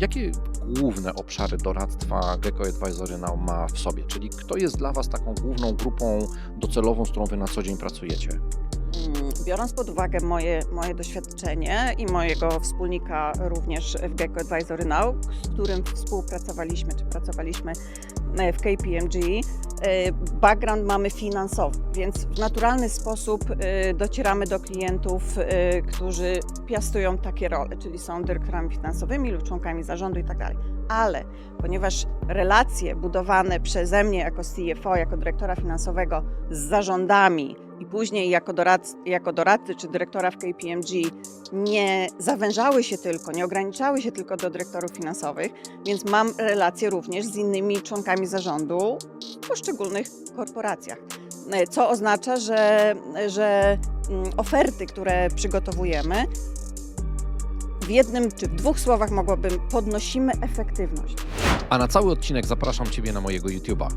jakie główne obszary doradztwa Gecko Advisory Now ma w sobie? Czyli kto jest dla Was taką główną grupą docelową, z którą Wy na co dzień pracujecie? Biorąc pod uwagę moje, moje doświadczenie i mojego wspólnika również w Gecko Advisory Now, z którym współpracowaliśmy, czy pracowaliśmy e, w KPMG, e, background mamy finansowy, więc w naturalny sposób e, docieramy do klientów, którzy piastują takie role, czyli są dyrektorami finansowymi lub członkami zarządu i tak. Ale ponieważ relacje budowane przeze mnie jako CFO, jako dyrektora finansowego z zarządami i później jako, doradc, jako doradcy czy dyrektora w KPMG nie zawężały się tylko, nie ograniczały się tylko do dyrektorów finansowych, więc mam relacje również z innymi członkami zarządu w poszczególnych korporacjach. Co oznacza, że, że mm, oferty, które przygotowujemy, w jednym czy w dwóch słowach mogłabym podnosimy efektywność. A na cały odcinek zapraszam Ciebie na mojego YouTube'a.